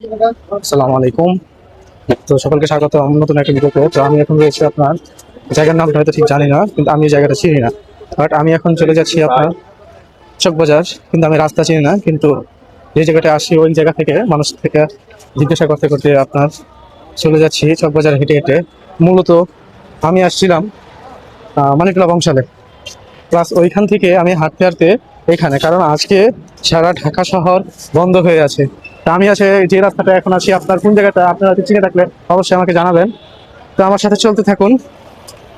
আসসালামু আলাইকুম তো সকলকে স্বাগত নতুন একটা ভিডিওতে তো আমি এখন রয়েছি আপনার, জায়গার নামটা হয়তো ঠিক জানি না, কিন্তু আমি জায়গাটা চিনি না। বাট আমি এখন চলে যাচ্ছি আপনার চকবাজার কিন্তু আমি রাস্তা চিনি না, কিন্তু যে জায়গাটা আসি, ওই জায়গা থেকে মানুষ থেকে জিজ্ঞাসা করতে করতে আপনার চলে যাচ্ছি চকবাজার হেঁটে হেঁটে। মূলত আমি আসছিলাম মানিকলা বংশালে। প্লাস ওইখান থেকে আমি হাঁটতে হাঁটতে এখানে, কারণ আজকে সারা ঢাকা শহর বন্ধ হয়ে আছে। তা আমি আছে যে রাস্তাটা এখন আছি, আপনার কোন জায়গাটা, আপনারা চিনে থাকলে অবশ্যই আমাকে জানাবেন। তো আমার সাথে চলতে থাকুন।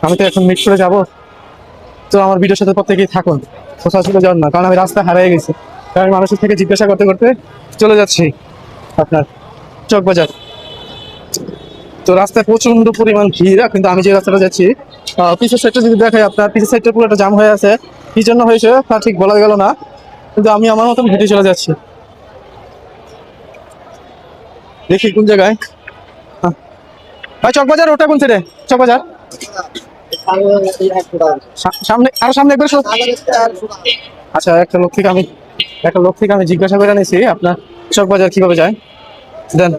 আমি তো এখন মিট করে যাব। তো আমার ভিডিওর সাথে প্রত্যেকেই থাকুন। কোথাও চলে যান না, কারণ আমি রাস্তা হারিয়ে গেছি। কারণ আমি মানুষের থেকে জিজ্ঞাসা করতে করতে চলে যাচ্ছি আপনার চকবাজার তো রাস্তায় প্রচণ্ড পরিমাণ ভিড়, কিন্তু আমি যে রাস্তাটা যাচ্ছি পিছের সাইডটা যদি দেখাই, আপনার পিছের সাইডটা পুরোটা জাম হয়ে আছে। কি জন্য হয়েছে তা ঠিক বলা গেল না, কিন্তু আমি আমার মতন হেঁটে চলে যাচ্ছি। দেখি কোন জায়গায়। হ্যাঁ। ভাই, চকবাজার ওটা কোন সাইডে চকবাজার? সামনে, আরও সামনে একবার আচ্ছা একটা লোক থেকে আমি একটা লোক থেকে আমি জিজ্ঞাসা করে নিয়েছি আপনার চকবাজার কীভাবে যায়? দেন।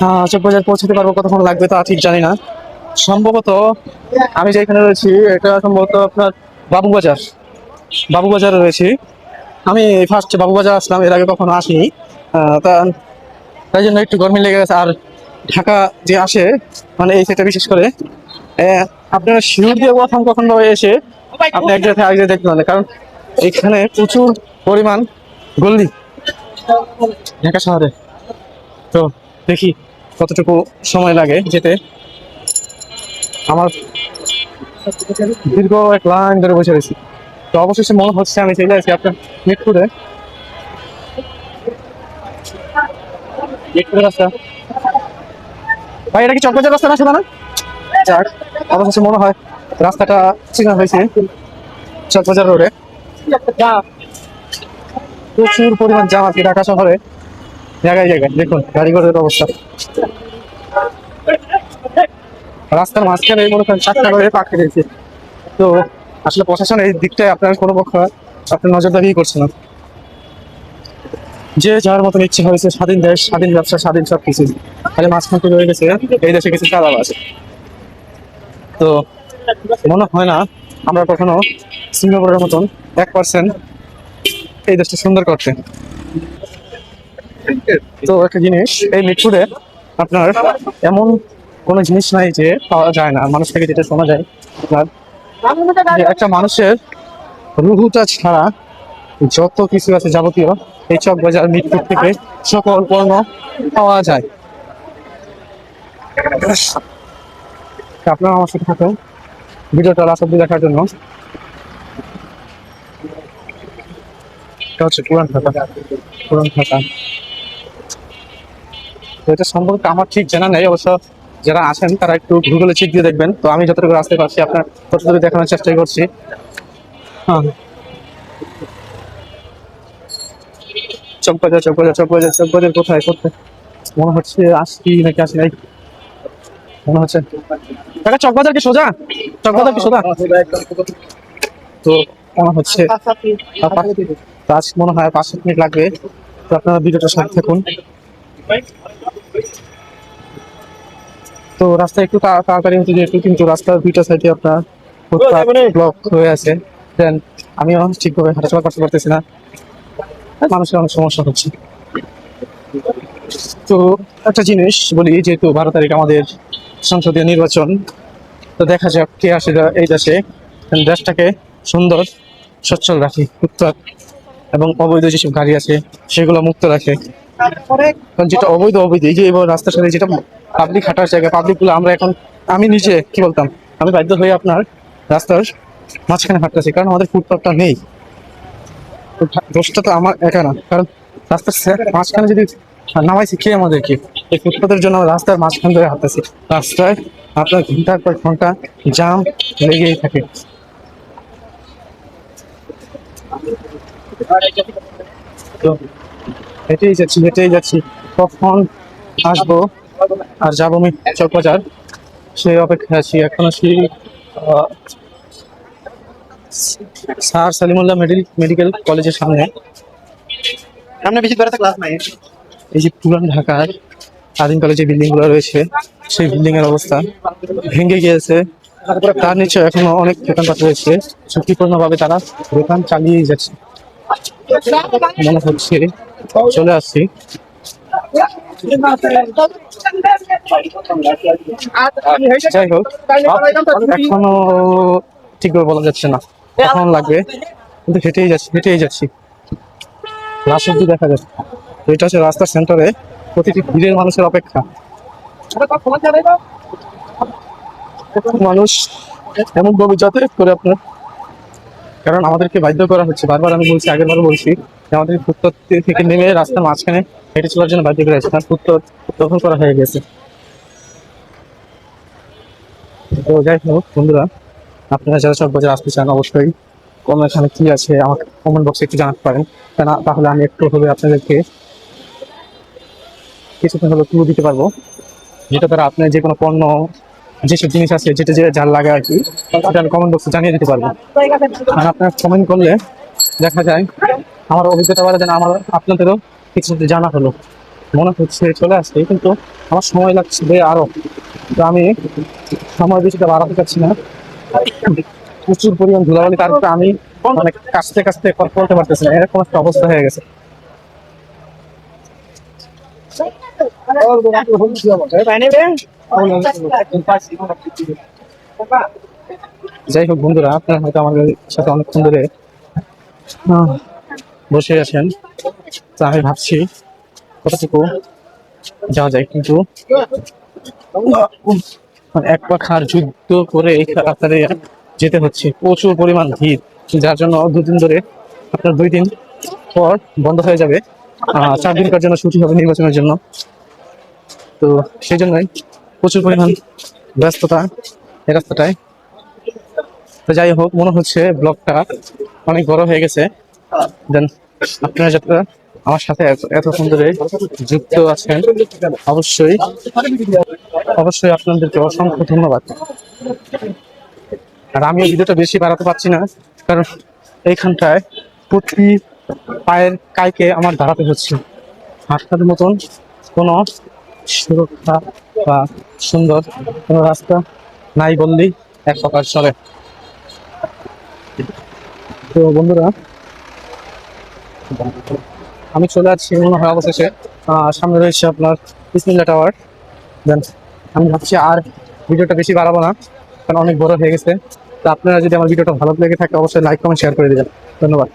হ্যাঁ চকবাজার পৌঁছাতে পারব কতক্ষণ লাগবে তা ঠিক জানি না। সম্ভবত আমি যেখানে রয়েছি, এটা সম্ভবত আপনার বাবুবাজার। বাবুবাজারে রয়েছি। আমি ফার্স্ট বাবুবাজার আসলাম, এর আগে কখনো আসিনি। তাই জন্য একটু গরমি লেগে গেছে। আর ঢাকা যে আসে মানে এই সেটা বিশেষ করে আপনারা শিউর দিয়ে প্রথম কখন ভাবে এসে আপনি এক জায়গায় দেখতে পারেন। কারণ এখানে প্রচুর পরিমাণ গল্লি ঢাকা শহরে। তো দেখি কতটুকু সময় লাগে যেতে। আমার দীর্ঘ এক লাইন ধরে বসে রয়েছি। তো অবশেষে মনে হচ্ছে আমি চলে আসি আপনার মিরপুরে। মিরপুরের রাস্তা। ভাই, এটা কি চকবাজার রাস্তা না শোনা না? যাক অবশেষে মনে হয় রাস্তাটা চিনা হয়েছে চকবাজার রোডে প্রচুর পরিমাণ জাম আছে ঢাকা শহরে। জায়গায় জায়গায়, দেখুন গাড়ি ঘোড়ার অবস্থা। রাস্তার মাঝখানে মনে করেন চারটা করে পাক দিয়েছে তো আসলে প্রশাসন এই দিকটায় আপনার কোনো পক্ষ আপনার নজরদারি করছে না। যে যার মতন ইচ্ছে হয়েছে স্বাধীন দেশ, স্বাধীন ব্যবসা, স্বাধীন সব কিছু খালি মাঝখান থেকে রয়ে গেছে এই দেশে কিছু আছে তো মনে হয় না আমরা কখনো সিঙ্গাপুরের মতন এক পার্সেন্ট এই দেশটা সুন্দর করতে। তো একটা জিনিস, এই মিরপুরে আপনার এমন কোনো জিনিস নাই যে পাওয়া যায় না। মানুষ থেকে যেটা শোনা যায়, আপনার একটা মানুষের রুহুটা ছাড়া যত কিছু আছে যাবতীয় এই চক বাজার মিরপুর থেকে সকল পণ্য পাওয়া যায়। আপনারা আমার সাথে থাকুন। ভিডিওটা লাস্ট অব্দি দেখার জন্য। এটা হচ্ছে পুরান ঢাকা। পুরান ঢাকা। এটা সম্পর্কে আমার ঠিক জানা নেই, অবশ্য যারা আছেন তারা একটু গুগলে চেক দিয়ে দেখবেন। তো আমি যতটুকু আসতে পারছি, আপনার ততটুকু দেখানোর চেষ্টা করছি। হ্যাঁ। চকবাজার কোথায় কোথায়? মনে হচ্ছে আসছি নাকি আসি নাই? মনে হচ্ছে। কাকা চকবাজার কি সোজা? চকবাজার কি সোজা? তো মনে হচ্ছে। আজ মনে হয় পাঁচ মিনিট লাগবে। তো আপনারা ভিডিওটার সাথে থাকুন। তো রাস্তা একটু তাড়াতাড়ি হচ্ছে যেহেতু কিন্তু রাস্তার দুইটা সাইডে আপনার ব্লক হয়ে আছে। দেন আমিও ঠিকভাবে হাঁটাচলা করতে পারতেছি না। মানুষের অনেক সমস্যা হচ্ছে। তো একটা জিনিস বলি, যেহেতু বারো তারিখ আমাদের সংসদীয় নির্বাচন, তো দেখা যাক কে আসে এই দেশে। দেশটাকে সুন্দর, সচ্ছল রাখি, উত্তর। এবং অবৈধ যেসব গাড়ি আছে, সেগুলো মুক্ত রাখে। কারণ যেটা অবৈধ অবৈধ, এই যে এবার রাস্তার সাথে যেটা পাবলিক হাঁটার জায়গা পাবলিকগুলো আমরা এখন, আমি নিজে, কি বলতাম? আমি বাধ্য হয়ে আপনার রাস্তার মাঝখানে হাঁটতেছি, কারণ আমাদের ফুটপাথটা নেই। দোষটা তো আমার একা না কারণ রাস্তার মাঝখানে যদি নামাইছি কে আমাদেরকে এই ফুটপাথের জন্য রাস্তার মাঝখান ধরে হাঁটতেছি। রাস্তায় আপনার ঘণ্টার পর ঘণ্টা জাম লেগেই থাকে। তো হেঁটেই যাচ্ছি হেঁটেই যাচ্ছি। কখন আসব আর যাব আমি চকবাজার? সেই অপেক্ষায় আছি এখন আহ, স্যার সালিমুল্লাহ মেডিকেল মেডিকেল কলেজের সামনে। সামনে বেশি দূরে তো ক্লাস নাই। এই যে পুরান ঢাকার আদিমকালে যে বিল্ডিংগুলো রয়েছে সেই বিল্ডিং এর অবস্থা ভেঙে গিয়েছে। তার নিচে এখনও অনেক দোকানপাট রয়েছে। ঝুঁকিপূর্ণ ভাবে তারা দোকান চালিয়ে যাচ্ছে। মনে হচ্ছে চলে আসছি। যাই হোক এখনও ঠিকভাবে বলা যাচ্ছে না। এখন লাগবে? কিন্তু হেঁটেই যাচ্ছি হেঁটেই যাচ্ছি। লাস্ট অব্দি দেখা যাচ্ছে এটা হচ্ছে রাস্তার সেন্টারে প্রতিটি ভিড়ের মানুষের অপেক্ষা। মানুষ এমন ভাবে যাতায়াত করে আপনার। কারণ আমাদেরকে বাধ্য করা হচ্ছে। বারবার আমি বলছি আগের বার বলছি যে আমাদের ফুটপাত থেকে নেমে রাস্তার মাঝখানে হেঁটে চলার জন্য বাধ্য করা হয়েছে ফুটপাত দখল করা হয়ে গেছে। তো যাই হোক, বন্ধুরা আপনারা যারা সব বাজার আসতে চান, অবশ্যই কোন এখানে কি আছে আমাকে কমেন্ট বক্সে একটু জানাতে পারেন। তাহলে আমি একটু হবে আপনাদেরকে কিছুটা হলে ক্লু দিতে পারব। যেটা দ্বারা আপনার যে কোনো পণ্য, যেসব জিনিস আছে, যেটা যে যার লাগে আর কি, সেটা আমি কমেন্ট বক্সে জানিয়ে দিতে পারব। আর আপনার কমেন্ট করলে দেখা যায় আমার অভিজ্ঞতা বাড়ে যেন আমার আপনাদেরও কিছু জানা হলো। মনে হচ্ছে চলে আসছে, কিন্তু আমার সময় লাগছে আরও। তো আমি সময় বেশিটা বাড়াতে চাচ্ছি না। প্রচুর পরিমাণ ধুলাবালি তারপরে আমি অনেক কাছতে কাছতে কথা বলতে পারতেছি না, এরকম একটা অবস্থা হয়ে গেছে। যাই হোক বন্ধুরা, আপনারা হয়তো আমাদের সাথে অনেকক্ষণ ধরে বসে আছেন। তা আমি ভাবছি, কতটুকু যাওয়া যায় কিন্তু মানে এক পাখার যুদ্ধ করে এই রাস্তাতে যেতে হচ্ছে। প্রচুর পরিমাণ ভিড়, যার জন্য দুদিন ধরে আপনার দুই দিন পর বন্ধ হয়ে যাবে। চার দিনকার জন্য ছুটি হবে নির্বাচনের জন্য। তো সেই জন্যই প্রচুর পরিমাণ ব্যস্ততা এই রাস্তাটায়। তো যাই হোক, মনে হচ্ছে ব্লগটা অনেক বড় হয়ে গেছে। দেন আপনারা যাতে আমার সাথে এত- ধরে যুক্ত আছেন, অবশ্যই অবশ্যই আপনাদেরকে অসংখ্য ধন্যবাদ। আর আমি ভিডিওটা বেশি বাড়াতে পারছি না, কারণ এইখানটায় প্রতি পায়ের কাইকে আমার দাঁড়াতে হচ্ছে। হাঁটার মতন কোনো সুরক্ষা বা সুন্দর কোনো রাস্তা নাই বললেই এক প্রকার চলে। তো বন্ধুরা, আমি চলে যাচ্ছি মনে হয় অবশেষে। সামনে রয়েছে আপনার বিসমিল্লা টাওয়ার দেন। আমি ভাবছি আর ভিডিওটা বেশি বাড়াবো না, কারণ অনেক বড় হয়ে গেছে। তো আপনারা যদি আমার ভিডিওটা ভালো লেগে থাকে, অবশ্যই লাইক কমেন্ট শেয়ার করে দেবেন। ধন্যবাদ।